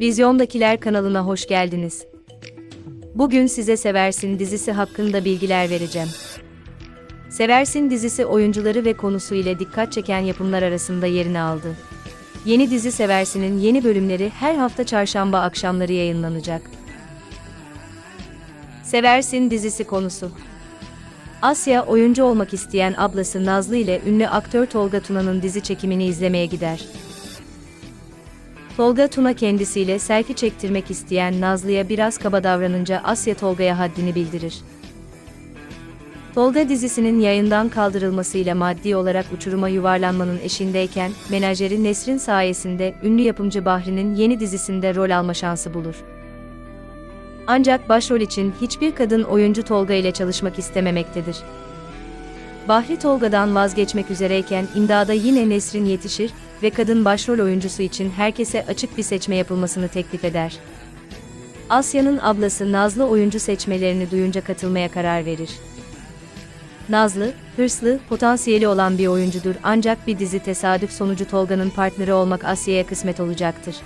Vizyondakiler kanalına hoş geldiniz. Bugün size Seversin dizisi hakkında bilgiler vereceğim. Seversin dizisi oyuncuları ve konusu ile dikkat çeken yapımlar arasında yerini aldı. Yeni dizi Seversin'in yeni bölümleri her hafta çarşamba akşamları yayınlanacak. Seversin dizisi konusu. Asya oyuncu olmak isteyen ablası Nazlı ile ünlü aktör Tolga Tuna'nın dizi çekimini izlemeye gider. Tolga Tuna kendisiyle selfie çektirmek isteyen Nazlı'ya biraz kaba davranınca Asya Tolga'ya haddini bildirir. Tolga dizisinin yayından kaldırılmasıyla maddi olarak uçuruma yuvarlanmanın eşindeyken, menajeri Nesrin sayesinde ünlü yapımcı Bahri'nin yeni dizisinde rol alma şansı bulur. Ancak başrol için hiçbir kadın oyuncu Tolga ile çalışmak istememektedir. Bahri Tolga'dan vazgeçmek üzereyken imdada yine Nesrin yetişir ve kadın başrol oyuncusu için herkese açık bir seçme yapılmasını teklif eder. Asya'nın ablası Nazlı oyuncu seçmelerini duyunca katılmaya karar verir. Nazlı, hırslı, potansiyeli olan bir oyuncudur ancak bir dizi tesadüf sonucu Tolga'nın partneri olmak Asya'ya kısmet olacaktır.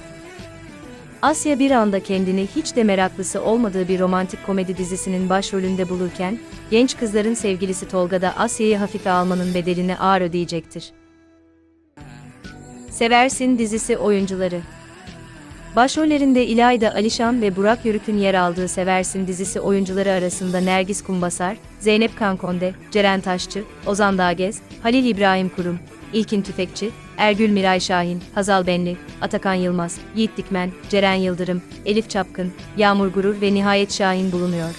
Asya bir anda kendini hiç de meraklısı olmadığı bir romantik komedi dizisinin başrolünde bulurken, genç kızların sevgilisi Tolga da Asya'yı hafife almanın bedelini ağır ödeyecektir. Seversin dizisi oyuncuları Başrollerinde İlayda Alişan ve Burak Yörük'ün yer aldığı Seversin dizisi oyuncuları arasında Nergis Kumbasar, Zeynep Kankonde, Ceren Taşçı, Ozan Dağgez, Halil İbrahim Kurum, İlkin Tüfekçi, Ergül Miray Şahin, Hazal Benli, Atakan Yılmaz, Yiğit Dikmen, Ceren Yıldırım, Elif Çapkın, Yağmur Gurur ve Nihayet Şahin bulunuyor.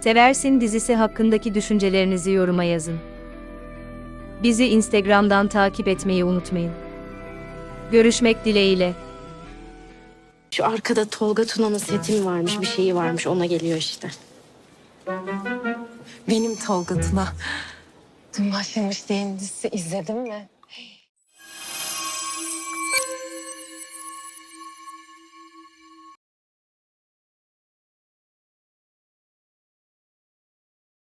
Seversin dizisi hakkındaki düşüncelerinizi yoruma yazın. Bizi Instagram'dan takip etmeyi unutmayın. Görüşmek dileğiyle. Şu arkada Tolga Tuna'nın seti mi varmış, bir şeyi varmış. Ona geliyor işte. Benim Tolga Tuna. Dün başlamış dizisi izledin mi?